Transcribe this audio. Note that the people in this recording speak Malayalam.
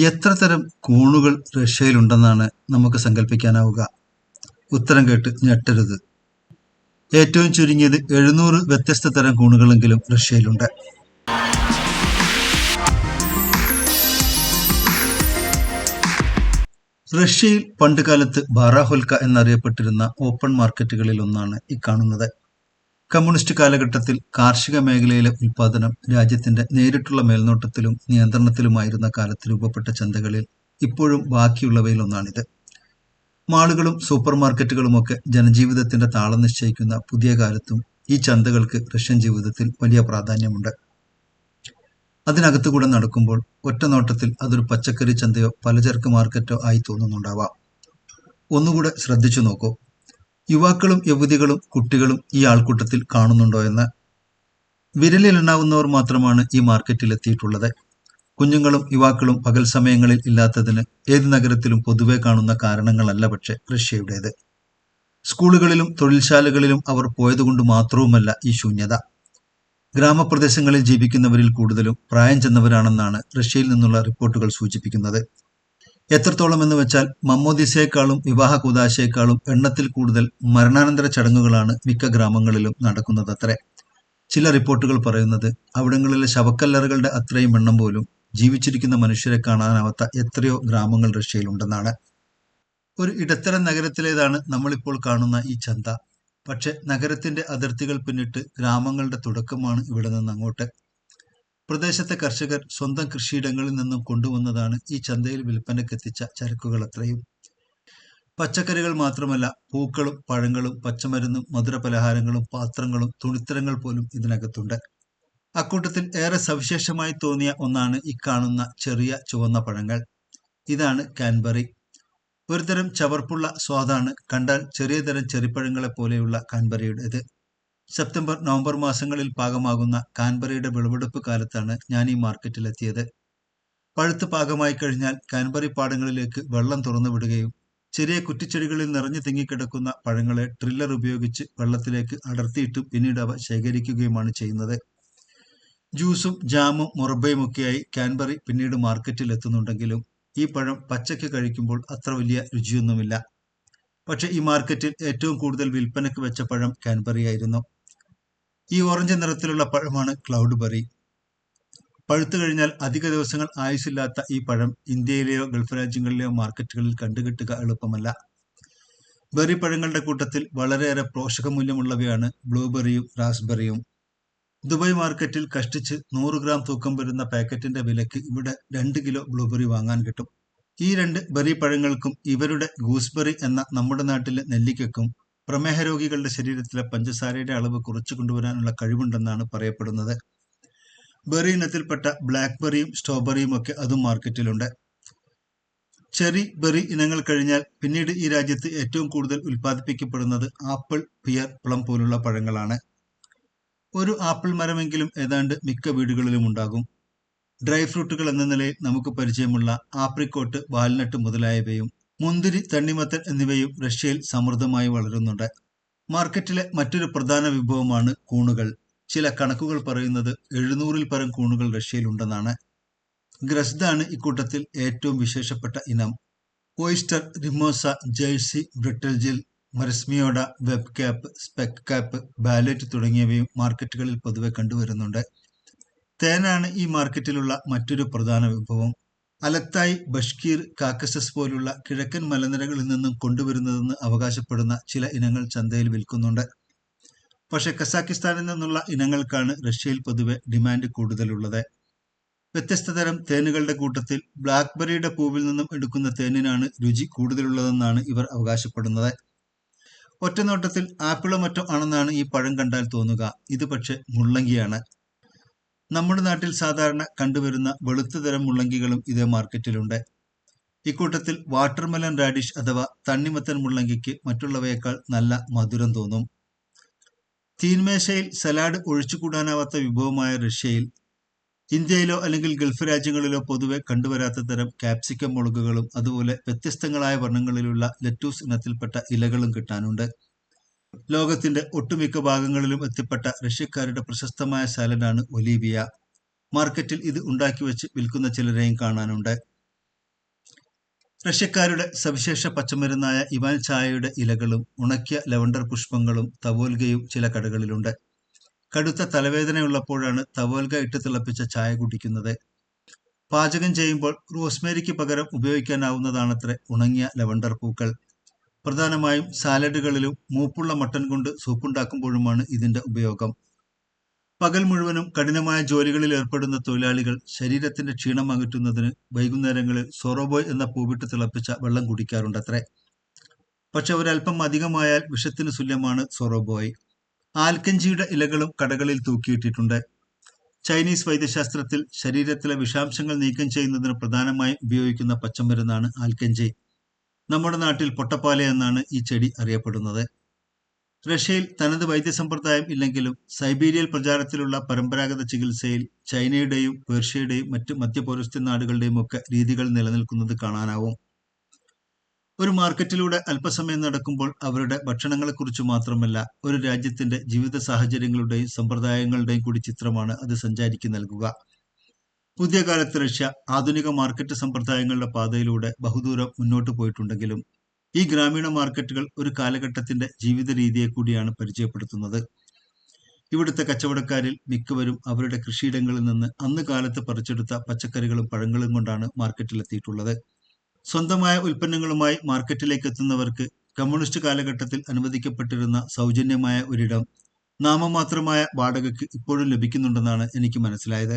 എത്ര തരം കൂണുകൾ റഷ്യയിലുണ്ടെന്നാണ് നമുക്ക് സങ്കല്പിക്കാനാവുക ഉത്തരം കേട്ട് ഞെട്ടരുത്. ഏറ്റവും ചുരുങ്ങിയത് എഴുന്നൂറ് വ്യത്യസ്ത തരം കൂണുകളെങ്കിലും റഷ്യയിലുണ്ട്. റഷ്യയിൽ പണ്ടുകാലത്ത് ബാറാഹൊൽക്ക എന്നറിയപ്പെട്ടിരുന്ന ഓപ്പൺ മാർക്കറ്റുകളിൽ ഒന്നാണ് ഈ കാണുന്നത്. കമ്മ്യൂണിസ്റ്റ് കാലഘട്ടത്തിൽ കാർഷിക മേഖലയിലെ ഉൽപാദനം രാജ്യത്തിന്റെ നേരിട്ടുള്ള മേൽനോട്ടത്തിലും നിയന്ത്രണത്തിലുമായിരുന്ന കാലത്ത് രൂപപ്പെട്ട ചന്തകളിൽ ഇപ്പോഴും ബാക്കിയുള്ളവയിൽ ഒന്നാണിത് മാളുകളും സൂപ്പർ മാർക്കറ്റുകളുമൊക്കെ ജനജീവിതത്തിന്റെ താളം നിശ്ചയിക്കുന്ന പുതിയ കാലത്തും ഈ ചന്തകൾക്ക് റഷ്യൻ ജീവിതത്തിൽ വലിയ പ്രാധാന്യമുണ്ട്. അതിനകത്തുകൂടെ നടക്കുമ്പോൾ ഒറ്റ നോട്ടത്തിൽ അതൊരു പച്ചക്കറി ചന്തയോ പലചരക്ക് മാർക്കറ്റോ ആയി തോന്നുന്നുണ്ടാവാം. ഒന്നുകൂടെ ശ്രദ്ധിച്ചു നോക്കൂ. യുവാക്കളും യുവതികളും കുട്ടികളും ഈ ആൾക്കൂട്ടത്തിൽ കാണുന്നുണ്ടോ എന്ന് വിരലിലെണ്ണാവുന്നവർ മാത്രമാണ് ഈ മാർക്കറ്റിൽ എത്തിയിട്ടുള്ളത് കുഞ്ഞുങ്ങളും യുവാക്കളും പകൽ സമയങ്ങളിൽ ഇല്ലാത്തതിന് ഏത് നഗരത്തിലും പൊതുവെ കാണുന്ന കാരണങ്ങളല്ല പക്ഷെ റഷ്യയുടേത്. സ്കൂളുകളിലും തൊഴിൽശാലകളിലും അവർ പോയതുകൊണ്ട് മാത്രവുമല്ല ഈ ശൂന്യത. ഗ്രാമപ്രദേശങ്ങളിൽ ജീവിക്കുന്നവരിൽ കൂടുതലും പ്രായം ചെന്നവരാണെന്നാണ് റഷ്യയിൽ നിന്നുള്ള റിപ്പോർട്ടുകൾ സൂചിപ്പിക്കുന്നത്. എത്രത്തോളം എന്ന് വെച്ചാൽ മമ്മോദിസയെക്കാളും വിവാഹ കൂതാശയെക്കാളും എണ്ണത്തിൽ കൂടുതൽ മരണാനന്തര ചടങ്ങുകളാണ് മിക്ക ഗ്രാമങ്ങളിലും നടക്കുന്നത് അത്രേ ചില റിപ്പോർട്ടുകൾ പറയുന്നത് അവിടങ്ങളിലെ ശവക്കല്ലറുകളുടെ അത്രയും എണ്ണം പോലും ജീവിച്ചിരിക്കുന്ന മനുഷ്യരെ കാണാനാവാത്ത എത്രയോ ഗ്രാമങ്ങൾ റഷ്യയിലുണ്ടെന്നാണ്. ഒരു ഇടത്തരം നഗരത്തിലേതാണ് നമ്മളിപ്പോൾ കാണുന്ന ഈ ചന്ത. പക്ഷെ നഗരത്തിന്റെ അതിർത്തികൾ പിന്നിട്ട് ഗ്രാമങ്ങളുടെ തുടക്കമാണ് ഇവിടെ നിന്ന് അങ്ങോട്ട്. പ്രദേശത്തെ കർഷകർ സ്വന്തം കൃഷിയിടങ്ങളിൽ നിന്നും കൊണ്ടുവന്നതാണ് ഈ ചന്തയിൽ വിൽപ്പനക്കെത്തിച്ച ചരക്കുകൾ അത്രയും. പച്ചക്കറികൾ മാത്രമല്ല പൂക്കളും പഴങ്ങളും പച്ചമരുന്നും മധുരപലഹാരങ്ങളും പാത്രങ്ങളും തുണിത്തരങ്ങൾ പോലും ഇതിനകത്തുണ്ട്. അക്കൂട്ടത്തിൽ ഏറെ സവിശേഷമായി തോന്നിയ ഒന്നാണ് ഈ കാണുന്ന ചെറിയ ചുവന്ന പഴങ്ങൾ. ഇതാണ് കാൻബറി. ഒരുതരം ചവർപ്പുള്ള സ്വാദാണ് കണ്ടാൽ ചെറിയ തരം ചെറിപ്പഴങ്ങളെ പോലെയുള്ള കാൻബറിയുടേത്. സെപ്റ്റംബർ നവംബർ മാസങ്ങളിൽ പാകമാകുന്ന കാൻബറയുടെ വിളവെടുപ്പ് കാലത്താണ് ഞാൻ ഈ മാർക്കറ്റിലെത്തിയത്. പഴുത്ത് പാകമായി കഴിഞ്ഞാൽ കാൻബറി പാടങ്ങളിലേക്ക് വെള്ളം തുറന്നു വിടുകയും ചെറിയ കുറ്റിച്ചെടികളിൽ നിറഞ്ഞു തിങ്ങിക്കിടക്കുന്ന പഴങ്ങളെ ട്രില്ലർ ഉപയോഗിച്ച് വെള്ളത്തിലേക്ക് അടർത്തിയിട്ടും പിന്നീട് അവ ശേഖരിക്കുകയുമാണ് ചെയ്യുന്നത്. ജ്യൂസും ജാമും മുറബയുമൊക്കെയായി കാൻബറി പിന്നീട് മാർക്കറ്റിൽ എത്തുന്നുണ്ടെങ്കിലും ഈ പഴം പച്ചയ്ക്ക് കഴിക്കുമ്പോൾ അത്ര വലിയ രുചിയൊന്നുമില്ല. പക്ഷേ ഈ മാർക്കറ്റിൽ ഏറ്റവും കൂടുതൽ വിൽപ്പനയ്ക്ക് വെച്ച പഴം കാൻബറി ആയിരുന്നു ഈ ഓറഞ്ച് നിറത്തിലുള്ള പഴമാണ് ക്ലൗഡ് ബെറി. പഴുത്തു കഴിഞ്ഞാൽ അധിക ദിവസങ്ങൾ ആയുസില്ലാത്ത ഈ പഴം ഇന്ത്യയിലെയോ ഗൾഫ് രാജ്യങ്ങളിലെയോ മാർക്കറ്റുകളിൽ കണ്ടുകിട്ടുക എളുപ്പമല്ല. ബെറി പഴങ്ങളുടെ കൂട്ടത്തിൽ വളരെയേറെ പോഷക മൂല്യമുള്ളവയാണ് ബ്ലൂബെറിയും റാസ്ബെറിയും. ദുബായ് മാർക്കറ്റിൽ കഷ്ടിച്ച് നൂറ് ഗ്രാം തൂക്കം വരുന്ന പാക്കറ്റിന്റെ വിലക്ക് ഇവിടെ രണ്ട് കിലോ ബ്ലൂബെറി വാങ്ങാൻ കിട്ടും. ഈ രണ്ട് ബെറി പഴങ്ങൾക്കും ഇവരുടെ ഗൂസ്ബെറി എന്ന നമ്മുടെ നാട്ടിലെ നെല്ലിക്കയ്ക്കും പ്രമേഹ രോഗികളുടെ ശരീരത്തിലെ പഞ്ചസാരയുടെ അളവ് കുറച്ചു കൊണ്ടുവരാനുള്ള കഴിവുണ്ടെന്നാണ് പറയപ്പെടുന്നത്. ബെറി ഇനത്തിൽപ്പെട്ട ബ്ലാക്ക്ബെറിയും സ്ട്രോബെറിയും ഒക്കെ അതും മാർക്കറ്റിലുണ്ട്. ചെറി ബെറി ഇനങ്ങൾ കഴിഞ്ഞാൽ പിന്നീട് ഈ രാജ്യത്ത് ഏറ്റവും കൂടുതൽ ഉൽപ്പാദിപ്പിക്കപ്പെടുന്നത് ആപ്പിൾ പിയർ പ്ലം പോലുള്ള പഴങ്ങളാണ്. ഒരു ആപ്പിൾ മരമെങ്കിലും ഏതാണ്ട് മിക്ക വീടുകളിലും ഉണ്ടാകും. ഡ്രൈ ഫ്രൂട്ടുകൾ എന്ന നിലയിൽ നമുക്ക് പരിചയമുള്ള ആപ്രിക്കോട്ട് വാൽനട്ട് മുതലായവയും മുന്തിരി തണ്ണിമത്തൻ എന്നിവയും റഷ്യയിൽ സമൃദ്ധമായി വളരുന്നുണ്ട്. മാർക്കറ്റിലെ മറ്റൊരു പ്രധാന വിഭവമാണ് കൂണുകൾ. ചില കണക്കുകൾ പറയുന്നത് എഴുന്നൂറിൽ പരം കൂണുകൾ റഷ്യയിൽ ഉണ്ടെന്നാണ് ഗ്രസ്ദാണ് ഇക്കൂട്ടത്തിൽ ഏറ്റവും വിശേഷപ്പെട്ട ഇനം. ഓയിസ്റ്റർ റിമോസ ജേഴ്സി ബ്രിട്ടൽജിൽ മരസ്മിയോഡ വെബ് ക്യാപ്പ് സ്പെക് ക്യാപ്പ് ബാലറ്റ് തുടങ്ങിയവയും മാർക്കറ്റുകളിൽ പൊതുവെ കണ്ടുവരുന്നുണ്ട്. തേനാണ് ഈ മാർക്കറ്റിലുള്ള മറ്റൊരു പ്രധാന വിഭവം. അലത്തായി ബഷ്കീർ കാക്കസസ് പോലുള്ള കിഴക്കൻ മലനിരകളിൽ നിന്നും കൊണ്ടുവരുന്നതെന്ന് അവകാശപ്പെടുന്ന ചില ഇനങ്ങൾ ചന്തയിൽ വിൽക്കുന്നുണ്ട്. പക്ഷെ കസാക്കിസ്ഥാനിൽ നിന്നുള്ള ഇനങ്ങൾക്കാണ് റഷ്യയിൽ പൊതുവെ ഡിമാൻഡ് കൂടുതലുള്ളത്. വ്യത്യസ്ത തരം തേനുകളുടെ കൂട്ടത്തിൽ ബ്ലാക്ക്ബെറിയുടെ പൂവിൽ നിന്നും എടുക്കുന്ന തേനിനാണ് രുചി കൂടുതലുള്ളതെന്നാണ് ഇവർ അവകാശപ്പെടുന്നത്. ഒറ്റനോട്ടത്തിൽ ആപ്പിളോ മറ്റോ ആണെന്നാണ് ഈ പഴം കണ്ടാൽ തോന്നുക. ഇത് പക്ഷെ മുള്ളങ്കിയാണ്. നമ്മുടെ നാട്ടിൽ സാധാരണ കണ്ടുവരുന്ന വെളുത്ത തരം മുള്ളങ്കികളും ഇതേ മാർക്കറ്റിലുണ്ട്. ഇക്കൂട്ടത്തിൽ വാട്ടർമെലൻ റാഡിഷ് അഥവാ തണ്ണിമത്തൻ മുള്ളങ്കിക്ക് മറ്റുള്ളവയേക്കാൾ നല്ല മധുരം തോന്നും. തീൻമേശയിൽ സലാഡ് ഒഴിച്ചുകൂടാനാവാത്ത വിഭവമായ റഷ്യയിൽ ഇന്ത്യയിലോ അല്ലെങ്കിൽ ഗൾഫ് രാജ്യങ്ങളിലോ പൊതുവെ കണ്ടുവരാത്ത തരം കാപ്സിക്കം മുളകുകളും അതുപോലെ വ്യത്യസ്തങ്ങളായ വർണങ്ങളിലുള്ള ലെറ്റൂസ് ഇനത്തിൽപ്പെട്ട ഇലകളും കിട്ടാനുണ്ട്. ലോകത്തിന്റെ ഒട്ടുമിക്ക ഭാഗങ്ങളിലും എത്തിപ്പെട്ട റഷ്യക്കാരുടെ പ്രശസ്തമായ സാലഡാണ് ഒലീവിയ. മാർക്കറ്റിൽ ഇത് ഉണ്ടാക്കി വെച്ച് വിൽക്കുന്ന ചിലരെയും കാണാനുണ്ട്. റഷ്യക്കാരുടെ സവിശേഷ പച്ചമരുന്നായ ഇവാൻ ചായയുടെ ഇലകളും ഉണക്കിയ ലവണ്ടർ പുഷ്പങ്ങളും തവോൽഗയും ചില കടകളിലുണ്ട്. കടുത്ത തലവേദനയുള്ളപ്പോഴാണ് തവോൽഗ ഇട്ട് തിളപ്പിച്ച ചായ കുടിക്കുന്നത്. പാചകം ചെയ്യുമ്പോൾ റോസ്മേരിക്ക് പകരം ഉപയോഗിക്കാനാവുന്നതാണത്രേ ഉണങ്ങിയ ലവണ്ടർ പൂക്കൾ. പ്രധാനമായും സാലഡുകളിലും മൂപ്പുള്ള മട്ടൻ കൊണ്ട് സൂപ്പുണ്ടാക്കുമ്പോഴുമാണ് ഇതിന്റെ ഉപയോഗം. പകൽ മുഴുവനും കഠിനമായ ജോലികളിൽ ഏർപ്പെടുന്ന തൊഴിലാളികൾ ശരീരത്തിന്റെ ക്ഷീണം അകറ്റുന്നതിന് വൈകുന്നേരങ്ങളിൽ സോറോബോയ് എന്ന പൂവിട്ട് തിളപ്പിച്ച വെള്ളം കുടിക്കാറുണ്ടത്രേ. പക്ഷെ ഒരല്പം അധികമായാൽ വിഷത്തിന് തുല്യമാണ് സോറോബോയ്. ആൽക്കഞ്ചിയുടെ ഇലകളും കടകളിൽ തൂക്കിയിട്ടിട്ടുണ്ട്. ചൈനീസ് വൈദ്യശാസ്ത്രത്തിൽ ശരീരത്തിലെ വിഷാംശങ്ങൾ നീക്കം ചെയ്യുന്നതിന് പ്രധാനമായും ഉപയോഗിക്കുന്ന പച്ചമരുന്നാണ് ആൽക്കഞ്ചി. നമ്മുടെ നാട്ടിൽ പൊട്ടപ്പാല എന്നാണ് ഈ ചെടി അറിയപ്പെടുന്നത്. റഷ്യയിൽ തനത് വൈദ്യസമ്പ്രദായം ഇല്ലെങ്കിലും സൈബീരിയൽ പ്രചാരത്തിലുള്ള പരമ്പരാഗത ചികിത്സയിൽ ചൈനയുടെയും പേർഷ്യയുടെയും മറ്റ് മധ്യപൗരസ്ത്യ നാടുകളുടെയും ഒക്കെ രീതികൾ നിലനിൽക്കുന്നത് കാണാനാവും. ഒരു മാർക്കറ്റിലൂടെ അല്പസമയം നടക്കുമ്പോൾ അവരുടെ ഭക്ഷണങ്ങളെക്കുറിച്ച് മാത്രമല്ല ഒരു രാജ്യത്തിന്റെ ജീവിത സാഹചര്യങ്ങളുടെയും സമ്പ്രദായങ്ങളുടെയും കൂടി ചിത്രമാണ് അത് സഞ്ചാരിക്ക് നൽകുക. പുതിയ കാലത്ത് റഷ്യ ആധുനിക മാർക്കറ്റ് സമ്പ്രദായങ്ങളുടെ പാതയിലൂടെ ബഹുദൂരം മുന്നോട്ട് പോയിട്ടുണ്ടെങ്കിലും ഈ ഗ്രാമീണ മാർക്കറ്റുകൾ ഒരു കാലഘട്ടത്തിന്റെ ജീവിത രീതിയെ കൂടിയാണ് പരിചയപ്പെടുത്തുന്നത്. ഇവിടുത്തെ കച്ചവടക്കാരിൽ മിക്കവരും അവരുടെ കൃഷിയിടങ്ങളിൽ നിന്ന് അന്ന് കാലത്ത് പറിച്ചെടുത്ത പച്ചക്കറികളും പഴങ്ങളും കൊണ്ടാണ് മാർക്കറ്റിലെത്തിയിട്ടുള്ളത് സ്വന്തമായ ഉൽപ്പന്നങ്ങളുമായി മാർക്കറ്റിലേക്ക് എത്തുന്നവർക്ക് കമ്മ്യൂണിസ്റ്റ് കാലഘട്ടത്തിൽ അനുവദിക്കപ്പെട്ടിരുന്ന സൗജന്യമായ ഒരിടം നാമമാത്രമായ വാടകയ്ക്ക് ഇപ്പോഴും ലഭിക്കുന്നുണ്ടെന്നാണ് എനിക്ക് മനസ്സിലായത്.